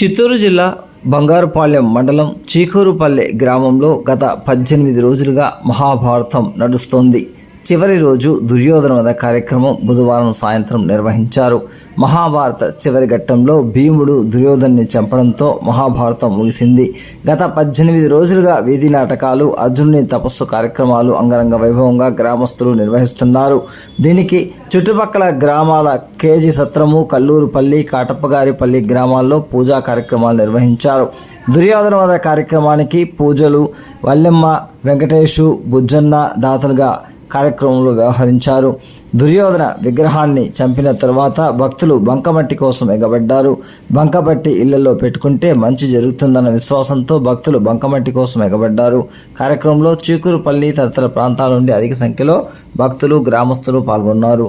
చిత్తూరు జిల్లా బంగారుపాలెం మండలం చీకూరుపల్లె గ్రామంలో గత పద్దెనిమిది రోజులుగా మహాభారతం నడుస్తోంది. చివరి రోజు దుర్యోధన వధ కార్యక్రమం బుధవారం సాయంత్రం నిర్వహించారు. మహాభారత చివరి ఘట్టంలో భీముడు దుర్యోధన్ని చంపడంతో మహాభారతం ముగిసింది. గత పద్దెనిమిది రోజులుగా వీధి నాటకాలు అర్జునుని తపస్సు కార్యక్రమాలు అంగరంగ వైభవంగా గ్రామస్తులు నిర్వహిస్తున్నారు. దీనికి చుట్టుపక్కల గ్రామాల కేజీ సత్రము కల్లూరుపల్లి కాటప్పగారిపల్లి గ్రామాల్లో పూజా కార్యక్రమాలు నిర్వహించారు. దుర్యోధన వధ కార్యక్రమానికి పూజలు వల్లెమ్మ వెంకటేషు బుజ్జన్న దాతలుగా కార్యక్రమంలో వ్యవహరించారు. దుర్యోధన విగ్రహాన్ని చంపిన తర్వాత భక్తులు బంకమట్టి కోసం ఎగబడ్డారు. బంకమట్టి ఇళ్ళలో పెట్టుకుంటే మంచి జరుగుతుందన్న విశ్వాసంతో భక్తులు బంకమట్టి కోసం ఎగబడ్డారు. కార్యక్రమంలో చీకురుపల్లి తదితర ప్రాంతాల నుండి అధిక సంఖ్యలో భక్తులు గ్రామస్తులు పాల్గొన్నారు.